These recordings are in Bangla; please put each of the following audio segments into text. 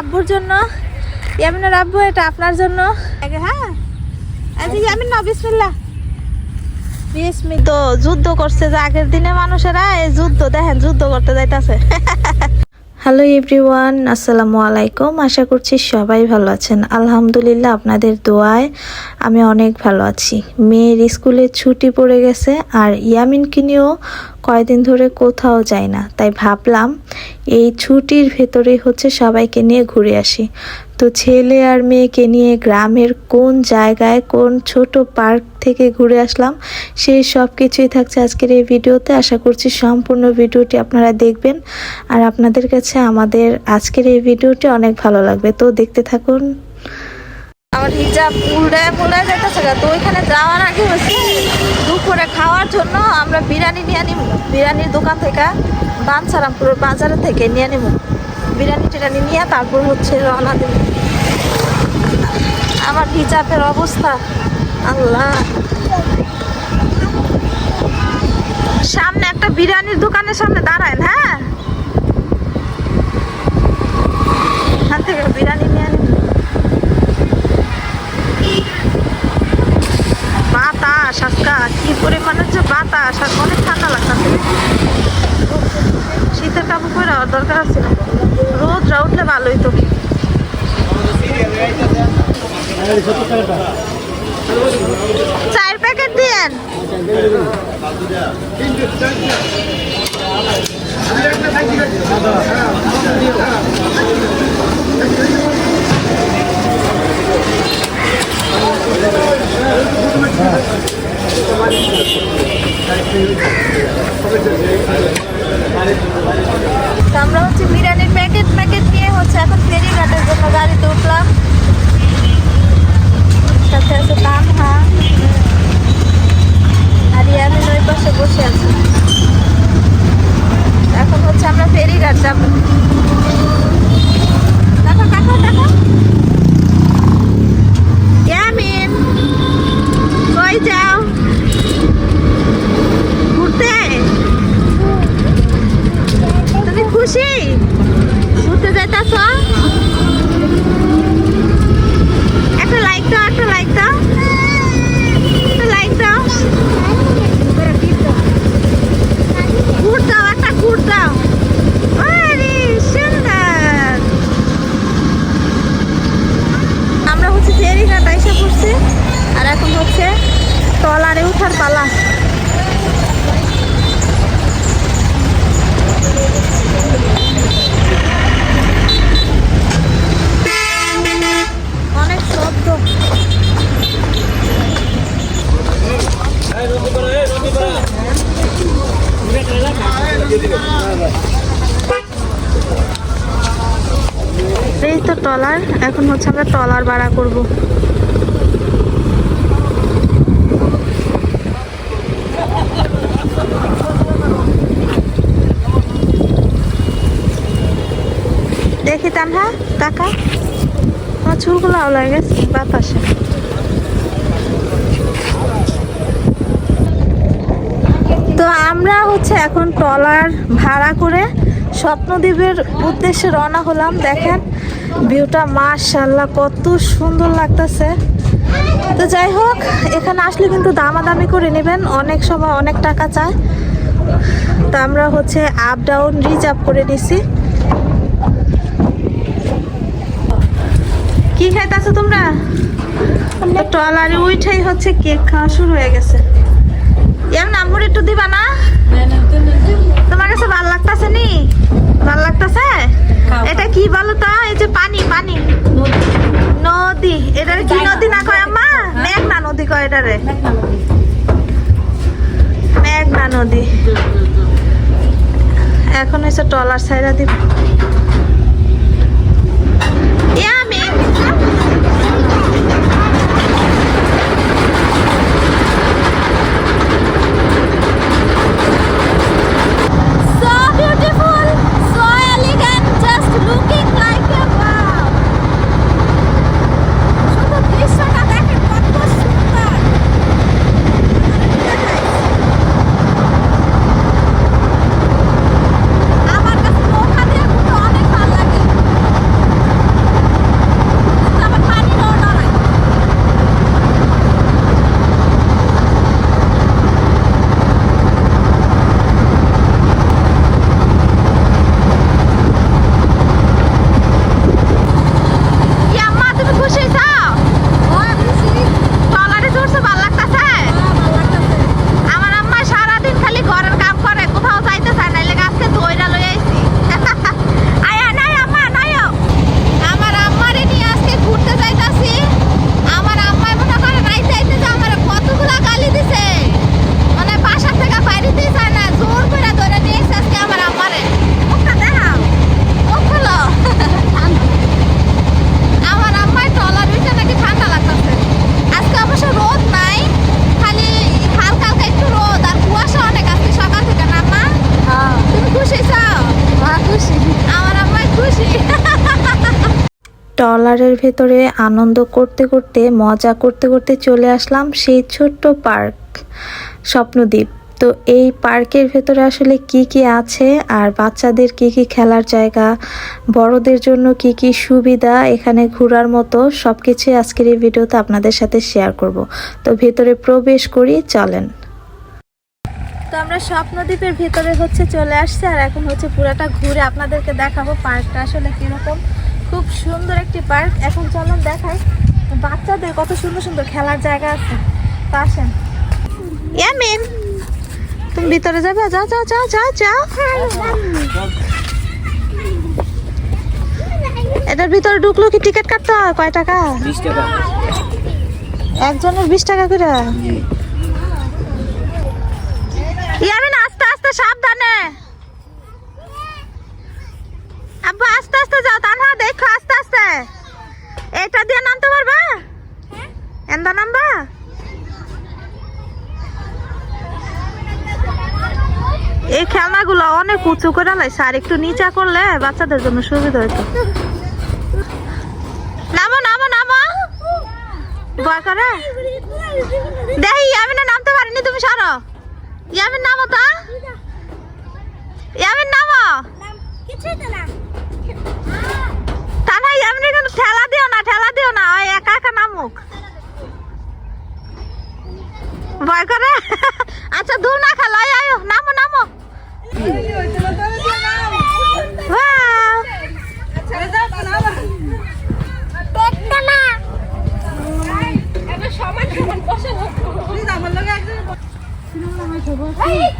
আব্বুর জন্য? ইয়ামিনের আব্বু এটা আপনার জন্য? হ্যাঁ। আচ্ছা ইয়ামিন না বিসমিল্লাহ। বিসমি তো যুদ্ধ করছে যে আগের দিনে মানুষেরা এই যুদ্ধ দেখেন যুদ্ধ করতে যাইতাছে। হ্যালো এভরিওয়ান আসসালামু আলাইকুম আশা করছি সবাই ভালো আছেন। আলহামদুলিল্লাহ, আপনাদের দোয়ায় আমি অনেক ভালো আছি। মেয়ের স্কুলে ছুটি পড়ে গেছে আর ইয়ামিনকে নিয়েও কয়েকদিন ধরে কোথাও যায় না। তাই ভাবলাম এই ছুটির ভেতরে হচ্ছে সবাইকে নিয়ে ঘুরে আসি। তো ছেলে আর মেয়েকে নিয়ে গ্রামের কোন জায়গায় কোন ছোট পার্ক থেকে ঘুরে আসলাম, সেই সব কিছুই থাকছে আজকের এই ভিডিওতে। আশা করছি সম্পূর্ণ ভিডিওটি আপনারা দেখবেন। আর আপনাদের কাছে আমাদের আজকের এই ভিডিওটি অনেক ভালো লাগবে। তো দেখতে থাকুন। আমার হিজাব তো ওইখানে যাওয়ার আগে হচ্ছে দুপুরে খাওয়ার জন্য আমরা বিরিয়ানি নিয়ে নিব বিরিয়ানির দোকান থেকে বানসারামপুর বাজার থেকে নিয়ে নিব বিরিয়ানি টিরানি নিয়ে তারপর হচ্ছে রওনা দেব আমার হিজাবের অবস্থা। আল্লাহ। সামনে একটা বিরিয়ানির দোকানের সামনে দাঁড়ায় হ্যাঁ? এখান থেকে বিরিয়ানি নিয়ে বাতাস কি পরিমাণের যে বাতাস অনেক ঠান্ডা লাগতেছে। শীতের কাপড় পরে আর দরকার আছে রোদরা উঠলে ভালোই তো চার প্যাকেট দিয়েন। তো আমরা হচ্ছে বিরিয়ানির প্যাকেট প্যাকেট নিয়ে হচ্ছে এখন ফেরিঘাটের জন্য গাড়িতে উঠলাম সাথে আছে তানহা আর ইয়ামিন ওই পাশে বসে আছে এখন হচ্ছে আমরা ফেরিঘাট যাব দেখো দেখো দেখো ইয়ামিন কই যাও ঘুরতে তুমি খুশি ঘুরতে যাইতাছ একটা লাইক দাও একটা লাইক দাও একটা লাইক দাও ঘুর দাও একটা ঘুর দাও আরে সুন্দর আমরা হচ্ছে ফেরিঘাট এসে পড়ছি আর এখন হচ্ছে ট্রলারে উঠার পালা অনেক শব্দ এই তো ট্রলার। এখন হচ্ছে আমরা ট্রলার ভাড়া করব। দেখি তানহা টাকা আমার চুলগুলো আওলা গেছে বাতাসে। তো আমরা হচ্ছে এখন ট্রলার ভাড়া করে স্বপ্নদ্বীপের উদ্দেশ্যে রওনা হলাম, দেখেন। ভিউটা মাশাল্লাহ কত সুন্দর লাগতেছে। তো যাই হোক, এখানে আসলে কিন্তু দামাদামি করে নেবেন, অনেক সময় অনেক টাকা চায়। তো আমরা হচ্ছে আপ ডাউন রিজার্ভ করে নিছি। কি খাইতেছো তোমরা? ট্রলারে উইঠাই হচ্ছে কেক খাওয়া শুরু হয়ে গেছে। এমন আম্মুর একটু দিবা না? তোমার কাছে ভালো লাগতাছে নি? ভালো লাগতাছে? এটা কি বলো তো? এই যে পানি পানি। নদী। এটার কি নদী না কয় আম্মা? মেঘনা নদী কয় এটারে। মেঘনা নদী। এখন হচ্ছে টলার সাইডা দিব। ইয়া So beautiful, so elegant, just looking like a wow. শুধু দৃশ্যটা দেখেন কত সুন্দর। আমার কাছে নৌকা দিয়ে ঘুরতে অনেক ভালো লাগে। ট্রলারের ভেতরে আনন্দ করতে করতে, মজা করতে করতে চলে আসলাম সেই ছোট্ট পার্ক স্বপ্নদ্বীপ। তো এই পার্কের ভেতরে আসলে কি কি আছে আর বাচ্চাদের কি কি খেলার জায়গা, বড়দের জন্য কি কি সুবিধা, এখানে ঘোরার মতো সব কিছুই আজকের এই ভিডিওতে আপনাদের সাথে শেয়ার করব। তো ভেতরে প্রবেশ করি, চলেন। তো আমরা স্বপ্নদ্বীপের ভেতরে হচ্ছে চলে আসছে আর এখন হচ্ছে পুরাটা ঘুরে আপনাদেরকে দেখাবো পার্কটা আসলে কীরকম। খুব সুন্দর একটি পার্ক। এখন চলুন দেখাই। বাচ্চাদের কত সুন্দর সুন্দর খেলার জায়গা আছে। তো আসেন। ইয়ামিন তুমি ভিতরে যাবে? যাও যাও যাও যাও যাও। এটার ভিতরে ঢুকলো কি? টিকিট কাটতে হয়? কয় টাকা? একজনের বিশ টাকা করে? ইয়ামিন আস্তে আস্তে সাবধানে। আব্বু আস্তে আস্তে যাও তানহা দেখো আস্তে আস্তে। এটা দিয়ে নামতে পারবা? এন্দা নামবা? এই খেলনাগুলো অনেক উঁচু করে লাইছে আর একটু নিচা করলে বাচ্চাদের জন্য সুবিধা হতো নামো নামো নামো। ভয় করে? দেখি ইয়ামিন নামতে পারিনি তুমি সরো। ইয়ামিন নামো তা। ইয়ামিন নামো। তা না ইয়ামিন কিন্তু ঠেলা দিও না, ঠেলা দিও না, ওই একা একা নামুক। ভয় করে? আচ্ছা দূর না খেলো আয়ো, নামো নামো।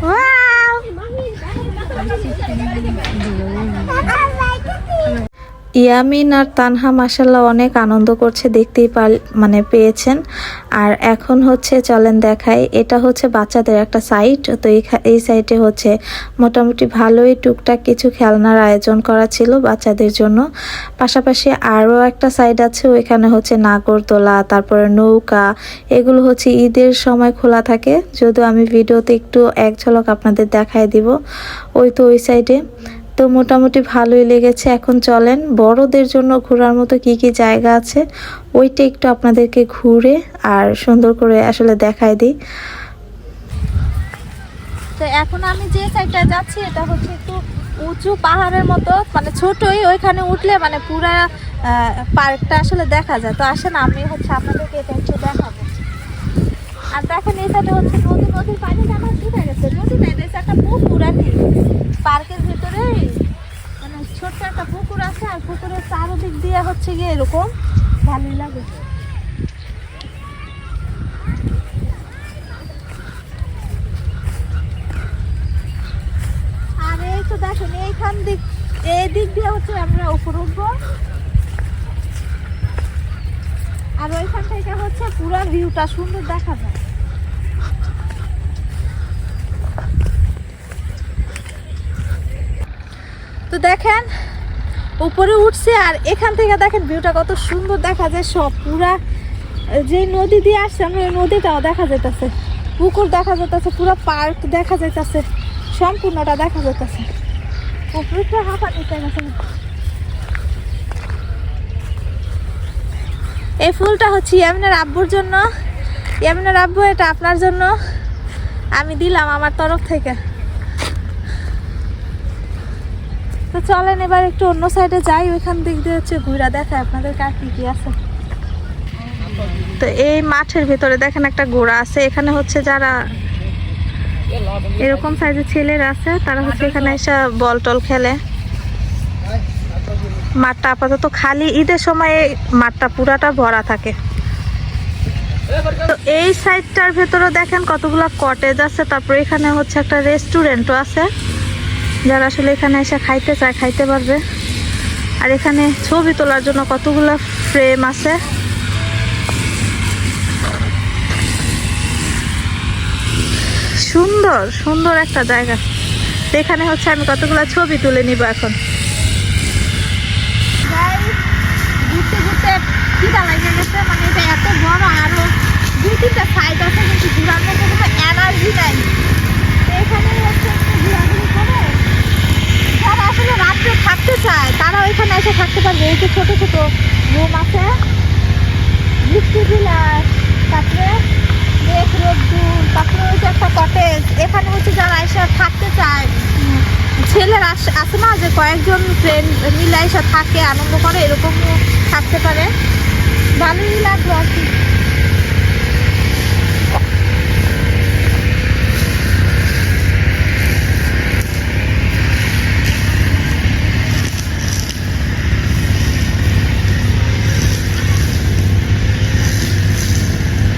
Wow! ইয়ামিন আর তানহা মাসাল্লাহ অনেক আনন্দ করছে, দেখতেই পার মানে পেয়েছেন। আর এখন হচ্ছে, চলেন দেখাই, এটা হচ্ছে বাচ্চাদের একটা সাইট তো এই- এই সাইটে হচ্ছে মোটামুটি ভালোই টুকটাক কিছু খেলনার আয়োজন করা ছিল বাচ্চাদের জন্য। পাশাপাশি আরও একটা সাইড আছে, ওইখানে হচ্ছে নাগরদোলা, তারপরে নৌকা, এগুলো হচ্ছে ঈদের সময় খোলা থাকে। যদিও আমি ভিডিওতে একটু এক ঝলক আপনাদের দেখায় দিব, ওই তো ওই সাইডে তো মোটামুটি ভালোই লেগেছে। এখন চলেন, বড়দের জন্য ঘোরার মতো কি কি জায়গা আছে? ওইটা একটু আপনাদেরকে ঘুরে আর সুন্দর করে আসলে দেখায় দিই। তো এখন আমি যে সাইডটা যাচ্ছি, এটা হচ্ছে একটু উঁচু পাহাড়ের মতো মানে ছোটই, ওইখানে উঠলে মানে পুরা পার্কটা আসলে দেখা যায়। তো আসেন, আমি হচ্ছে আপনাদেরকে এটা একটু দেখাবো। আর দেখেন, এই সাইডে হচ্ছে নদী, নদীর পানি আমার শুনে গেছে, নদী হচ্ছে একটা পুকুর আর কি পার্কের ভিতরে মানে ছোট্ট একটা পুকুর আছে আর পুকুরের চারোদিক দিয়ে হচ্ছে গিয়ে এরকম ভালোই লাগে। আর এই তো দেখেন, এইখান দিক, এই দিক দিয়ে হচ্ছে আমরা উপর উঠবো। আর ওইখান থেকে হচ্ছে পুরো ভিউটা সুন্দর দেখা যায়। তো দেখেন উপরে উঠছে আর এখান থেকে দেখেন ভিউটা কত সুন্দর দেখা যায় সব পুরা, যে নদী দিয়ে আসছে, আমরা ওই নদীটাও দেখা যাইতেছে। পুকুর দেখা যাইতেছে, পুরো পার্ক দেখা যাইতেছে, সম্পূর্ণটা দেখা গেছে এই ফুলটা হচ্ছে ইয়ামিনের আব্বুর জন্য। ইয়ামিনের আব্বু, এটা আপনার জন্য। আমি দিলাম আমার তরফ থেকে। তো চলেন এবার একটু অন্য সাইডে যাই, ওইখান দিক দিয়ে হচ্ছে ঘুরা দেখায় আপনাদের কার কি কি আছে। তো এই মাঠের ভিতরে দেখেন একটা ঘোড়া আছে, এখানে হচ্ছে যারা এরকম সাইজের ছেলেরা আছে, তারা হচ্ছে এখানে এসে বল টল খেলে। মাঠটা আপাতত খালি, ঈদের সময় এই মাঠটা পুরাটা ভরা থাকে। তো এই সাইডটার ভেতরে দেখেন কতগুলো কটেজ আছে, তারপরে এখানে হচ্ছে একটা রেস্টুরেন্টও আছে। যারা আসলে এখানে এসে খাইতে চায়, খাইতে পারবে। আর এখানে ছবি তোলার জন্য কতগুলো ফ্রেম আছে? সুন্দর সুন্দর একটা জায়গা। এখানে হচ্ছে আমি কতগুলো ছবি তুলে নিব এখন। ঘুরতে ঘুরতে খিদা লাগে মানে এটা এত বড় আরও দুই তিনটা সাইড আছে, কিন্তু ঘুরার মতো কোনো এনার্জি নাই। এখানে হচ্ছে যারা আসলে রাত্রে থাকতে চায়, তারা ওইখানে এসে থাকতে পারবে। এই যে ছোট ছোট রুম আছে বৃষ্টি তারপরে মেঘ রোদ্দুর তারপরে যে একটা কটেজ এখানে হচ্ছে যারা এসে থাকতে চায়, ছেলেরা আস- না যে কয়েকজন ফ্রেন্ড মিলে এসে থাকে, আনন্দ করে এরকম থাকতে পারে। ভালোই লাগল আর কি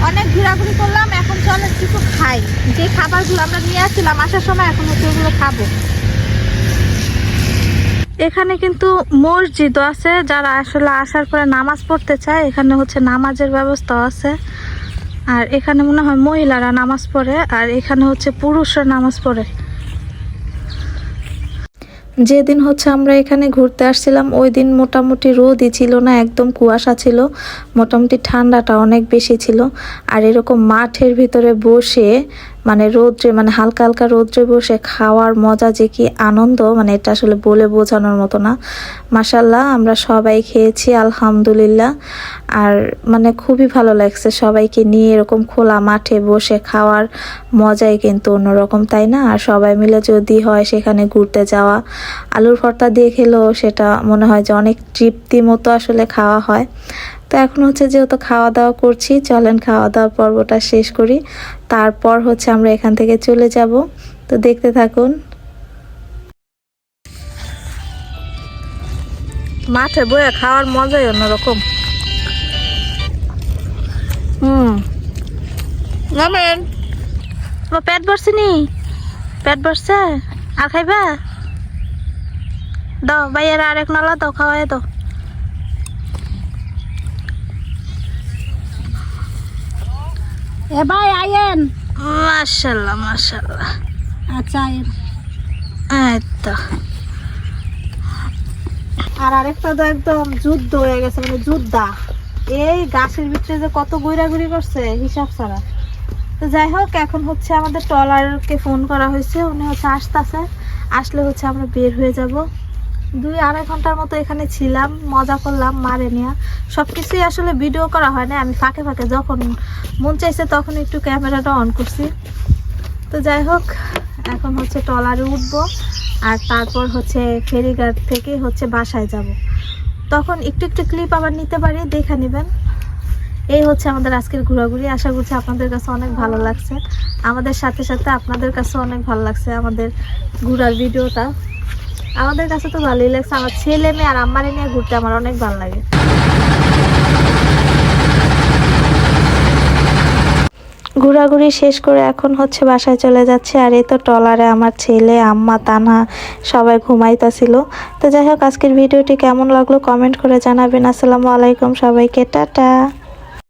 অনেক ঘোরাঘুরি করলাম, এখন চলে কিছু খাই। যে খাবারগুলো আমরা নিয়ে আসছিলাম, আসার সময় এখন হচ্ছে ওগুলো খাব। এখানে কিন্তু মসজিদও আছে, যারা আসলে আসার পরে নামাজ পড়তে চায়, এখানে হচ্ছে নামাজের ব্যবস্থা আছে। আর এখানে মনে হয় মহিলারা নামাজ পড়ে, আর এখানে হচ্ছে পুরুষরা নামাজ পড়ে। যেদিন হচ্ছে আমরা এখানে ঘুরতে আসছিলাম, ওই দিন মোটামুটি রোদই ছিল না, একদম কুয়াশা ছিল। মোটামুটি ঠান্ডাটা অনেক বেশি ছিল। আর এরকম মাঠের ভিতরে বসে মানে রোদ্রে মানে হালকা হালকা রোদ্রে বসে খাওয়ার মজা যে কি আনন্দ মানে এটা আসলে বলে বোঝানোর মতো না। মাসাল্লাহ আমরা সবাই খেয়েছি, আলহামদুলিল্লাহ। আর মানে খুবই ভালো লাগছে সবাইকে নিয়ে এরকম খোলা মাঠে বসে খাওয়ার মজাই কিন্তু অন্যরকম, তাই না? আর সবাই মিলে যদি হয় সেখানে ঘুরতে যাওয়া, আলুর ভর্তা দিয়ে খেলেও সেটা মনে হয় যে অনেক তৃপ্তি মতো আসলে খাওয়া হয়। তো এখন হচ্ছে যেহেতু খাওয়া দাওয়া করছি, চলেন খাওয়া দাওয়া পর্বটা শেষ করি। তারপর হচ্ছে আমরা এখান থেকে চলে যাব। তো দেখতে থাকুন। মাঠে বয়ে খাওয়ার মজাই অন্যরকম। হুম। পেট ভরছে নি? পেট ভরছে? আর খাইবা? দাও, ভাইয়ের আর এক নালা দাও খাওয়াই দাও। এ ভাই আয়েন মাশাল্লাহ মাশাল্লাহ। আচ্ছা তো। আর আরেকটা তো একদম যুদ্ধ হয়ে গেছে মানে যুদ্ধা। এই গাছের ভিতরে যে কত ঘুরাঘুরি করছে হিসাব ছাড়া। তো যাই হোক এখন হচ্ছে আমাদের ট্রলারকে ফোন করা হয়েছে উনি হচ্ছে আসতেছে। আসলে হচ্ছে আমরা বের হয়ে যাব। দুই আড়াই ঘণ্টার মতো এখানে ছিলাম, মজা করলাম, মারে নিয়ে। সব কিছুই আসলে ভিডিও করা হয় না আমি ফাঁকে ফাঁকে যখন মন চাইছে তখন একটু ক্যামেরাটা অন করছি। তো যাই হোক, এখন হচ্ছে ট্রলারে উঠবো, আর তারপর হচ্ছে ফেরিঘাট থেকে হচ্ছে বাসায় যাব। তখন একটু একটু ক্লিপ আবার নিতে পারি, দেখে নেবেন। এই হচ্ছে আমাদের আজকের ঘোরাঘুরি, আশা করছি আপনাদের কাছে অনেক ভালো লাগছে। আমাদের সাথে সাথে আপনাদের কাছে অনেক ভালো লাগছে আমাদের ঘোরার ভিডিওটা আমাদের কাছে তো ভালোই লাগছে। আমার ছেলে মেয়ে আর আম্মারে নিয়ে ঘুরতে আমার অনেক ভালো লাগে। ঘোরাঘুরি শেষ করে এখন হচ্ছে বাসায় চলে যাচ্ছে, আর এই তো ট্রলারে আমার ছেলে, আম্মা, তানহা সবাই ঘুমাইতেছিল। তো যাই হোক, আজকের ভিডিওটি কেমন লাগল কমেন্ট করে জানাবেন। আসসালামু আলাইকুম সবাইকে, টাটা।